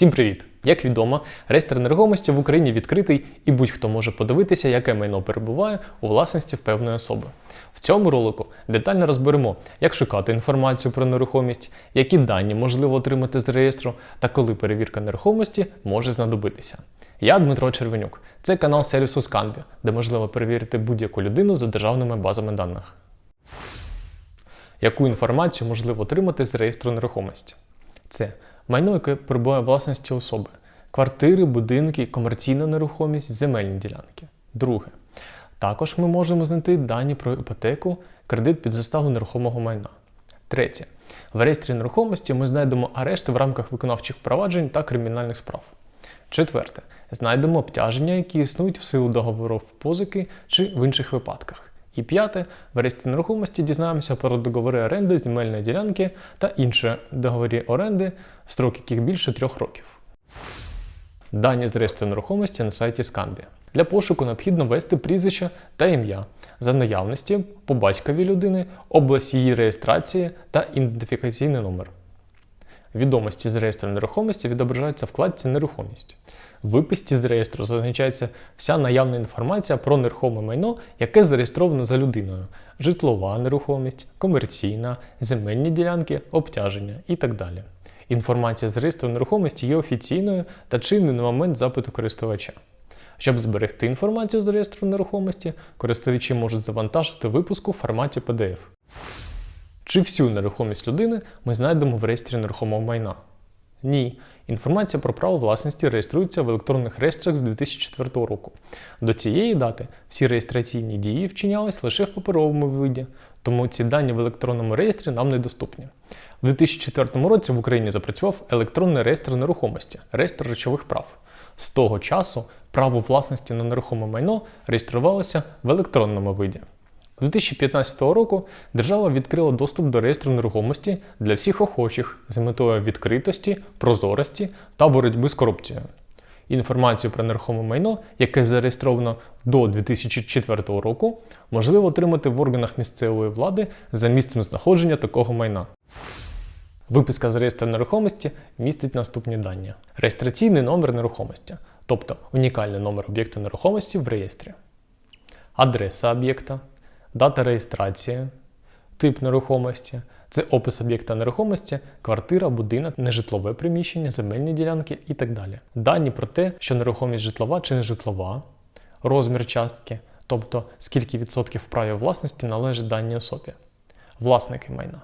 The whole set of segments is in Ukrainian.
Всім привіт! Як відомо, реєстр нерухомості в Україні відкритий і будь-хто може подивитися, яке майно перебуває у власності певної особи. В цьому ролику детально розберемо, як шукати інформацію про нерухомість, які дані можливо отримати з реєстру та коли перевірка нерухомості може знадобитися. Я Дмитро Червенюк. Це канал сервісу Scanvia, де можливо перевірити будь-яку людину за державними базами даних. Яку інформацію можливо отримати з реєстру нерухомості? Це майно, яке перебуває власності особи, квартири, будинки, комерційна нерухомість, земельні ділянки. Друге. Також ми можемо знайти дані про іпотеку, кредит під заставу нерухомого майна. Третє. В реєстрі нерухомості ми знайдемо арешти в рамках виконавчих проваджень та кримінальних справ. Четверте. Знайдемо обтяження, які існують в силу договорів позики чи в інших випадках. І п'яте, в реєстрі нерухомості дізнаємося про договори оренди земельної ділянки та інші договори оренди, строк яких більше трьох років. Дані з реєстру нерухомості на сайті Scanvia. Для пошуку необхідно ввести прізвище та ім'я за наявності по батькові людини, область її реєстрації та ідентифікаційний номер. Відомості з реєстру нерухомості відображаються в вкладці Нерухомість. В виписці з реєстру зазначається вся наявна інформація про нерухоме майно, яке зареєстровано за людиною: житлова нерухомість, комерційна, земельні ділянки, обтяження і так далі. Інформація з реєстру нерухомості є офіційною та чинною на момент запиту користувача. Щоб зберегти інформацію з реєстру нерухомості, користувачі можуть завантажити випуску в форматі PDF. Чи всю нерухомість людини ми знайдемо в реєстрі нерухомого майна? Ні. Інформація про право власності реєструється в електронних реєстрах з 2004 року. До цієї дати всі реєстраційні дії вчинялись лише в паперовому виді, тому ці дані в електронному реєстрі нам недоступні. У 2004 році в Україні запрацював електронний реєстр нерухомості, реєстр речових прав. З того часу право власності на нерухоме майно реєструвалося в електронному виді. 2015 року держава відкрила доступ до реєстру нерухомості для всіх охочих з метою відкритості, прозорості та боротьби з корупцією. Інформацію про нерухоме майно, яке зареєстровано до 2004 року, можливо отримати в органах місцевої влади за місцем знаходження такого майна. Виписка з реєстру нерухомості містить наступні дані: реєстраційний номер нерухомості, тобто унікальний номер об'єкту нерухомості в реєстрі, адреса об'єкта, дата реєстрації, тип нерухомості, це опис об'єкта нерухомості, квартира, будинок, нежитлове приміщення, земельні ділянки і так далі. Дані про те, що нерухомість житлова чи не житлова, розмір частки, тобто скільки відсотків праві власності належить даній особі, власники майна.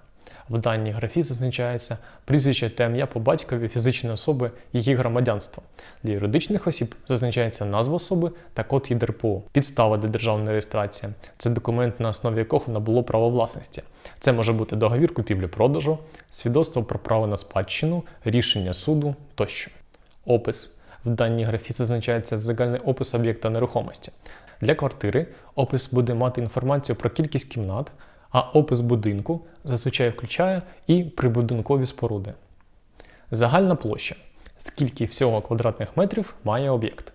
В даній графі зазначається прізвище та ім'я по батькові фізичної особи її громадянство. Для юридичних осіб зазначається назва особи та код ЄДРПО. Підстава для державної реєстрації це документ, на основі якого набуло право власності. Це може бути договір купівлі-продажу, свідоцтво про право на спадщину, рішення суду тощо. Опис. В даній графі зазначається загальний опис об'єкта нерухомості. Для квартири опис буде мати інформацію про кількість кімнат а опис будинку зазвичай включає і прибудинкові споруди. Загальна площа. Скільки всього квадратних метрів має об'єкт.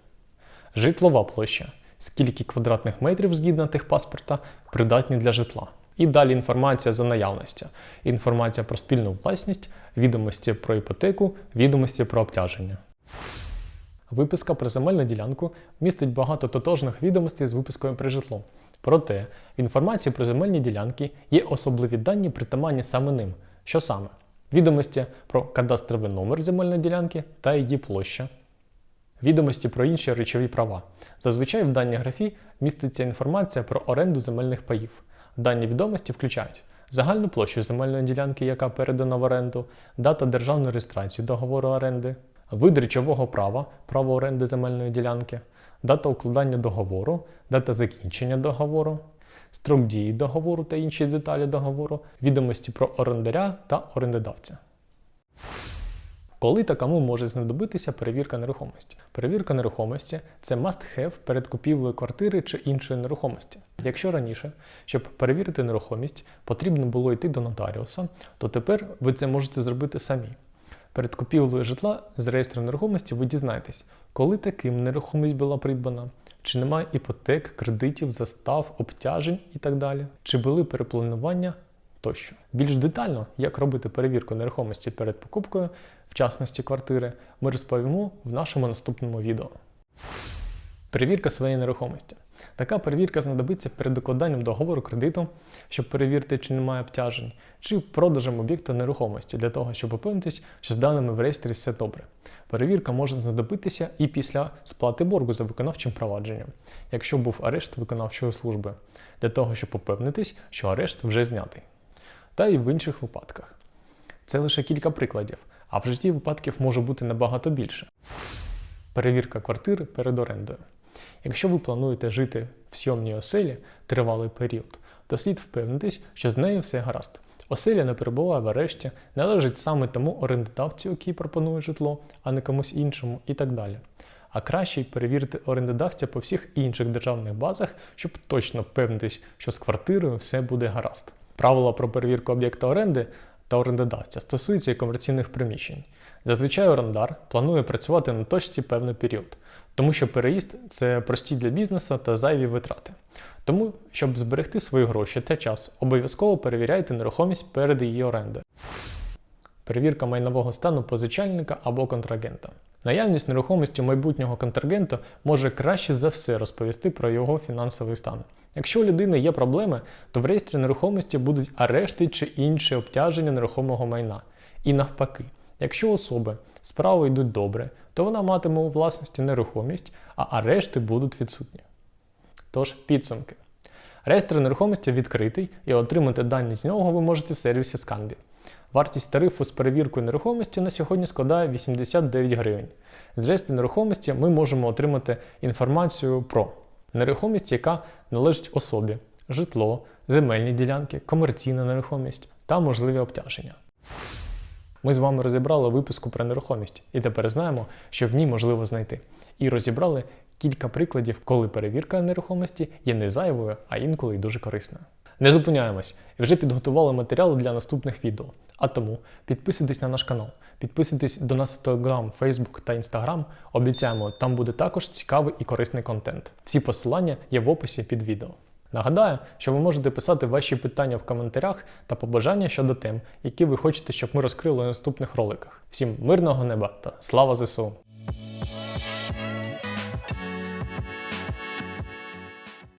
Житлова площа. Скільки квадратних метрів згідно техпаспорта придатні для житла. І далі інформація за наявністю. Інформація про спільну власність, відомості про іпотеку, відомості про обтяження. Виписка про земельну ділянку містить багато тотожних відомостей з випискою про житло. Проте в інформації про земельні ділянки є особливі дані, притаманні саме ним. Що саме? Відомості про кадастровий номер земельної ділянки та її площа. Відомості про інші речові права. Зазвичай в даній графі міститься інформація про оренду земельних паїв. Дані відомості включають загальну площу земельної ділянки, яка передана в оренду, дата державної реєстрації договору оренди, вид речового права, право оренди земельної ділянки, дата укладання договору, дата закінчення договору, строк дії договору та інші деталі договору, відомості про орендаря та орендодавця. Коли та кому може знадобитися перевірка нерухомості? Перевірка нерухомості це must-have перед купівлею квартири чи іншої нерухомості. Якщо раніше, щоб перевірити нерухомість, потрібно було йти до нотаріуса, то тепер ви це можете зробити самі. Перед купівлею житла з реєстру нерухомості ви дізнаєтесь, коли таким нерухомість була придбана, чи немає іпотек, кредитів, застав, обтяжень і так далі, чи були перепланування тощо. Більш детально, як робити перевірку нерухомості перед покупкою, в частності квартири, ми розповімо в нашому наступному відео. Перевірка своєї нерухомості. Така перевірка знадобиться перед укладанням договору кредиту, щоб перевірити, чи немає обтяжень, чи продажем об'єкта нерухомості для того, щоб упевнитись, що з даними в реєстрі все добре. Перевірка може знадобитися і після сплати боргу за виконавчим провадженням, якщо був арешт виконавчої служби, для того, щоб упевнитись, що арешт вже знятий. Та і в інших випадках. Це лише кілька прикладів, а в житті випадків може бути набагато більше. Перевірка квартири перед орендою. Якщо ви плануєте жити в сйомній оселі тривалий період, то слід впевнитись, що з нею все гаразд. Оселя не перебуває в арешті, належить саме тому орендодавцю, який пропонує житло, а не комусь іншому, і так далі. А краще перевірити орендодавця по всіх інших державних базах, щоб точно впевнитись, що з квартирою все буде гаразд. Правила про перевірку об'єкта оренди та орендодавця стосуються і комерційних приміщень. Зазвичай орендар планує працювати на точці певний період, тому що переїзд це прості для бізнесу та зайві витрати. Тому, щоб зберегти свої гроші та час, обов'язково перевіряйте нерухомість перед її орендою. Перевірка майнового стану позичальника або контрагента. Наявність нерухомості майбутнього контрагента може краще за все розповісти про його фінансовий стан. Якщо у людини є проблеми, то в реєстрі нерухомості будуть арешти чи інші обтяження нерухомого майна. І навпаки, якщо особи справи йдуть добре, то вона матиме у власності нерухомість, а арешти будуть відсутні. Тож, підсумки. Реєстр нерухомості відкритий і отримати дані з нього ви можете в сервісі Scanbi. Вартість тарифу з перевіркою нерухомості на сьогодні складає 89 гривень. З реєстру нерухомості ми можемо отримати інформацію про нерухомість, яка належить особі, житло, земельні ділянки, комерційна нерухомість та можливі обтяження. Ми з вами розібрали випуску про нерухомість і тепер знаємо, що в ній можливо знайти. І розібрали кілька прикладів, коли перевірка нерухомості є не зайвою, а інколи й дуже корисною. Не зупиняємось і вже підготували матеріали для наступних відео. А тому підписуйтесь на наш канал, підписуйтесь до нас в Telegram, Facebook та Instagram. Обіцяємо, там буде також цікавий і корисний контент. Всі посилання є в описі під відео. Нагадаю, що ви можете писати ваші питання в коментарях та побажання щодо тем, які ви хочете, щоб ми розкрили у наступних роликах. Всім мирного неба та слава ЗСУ!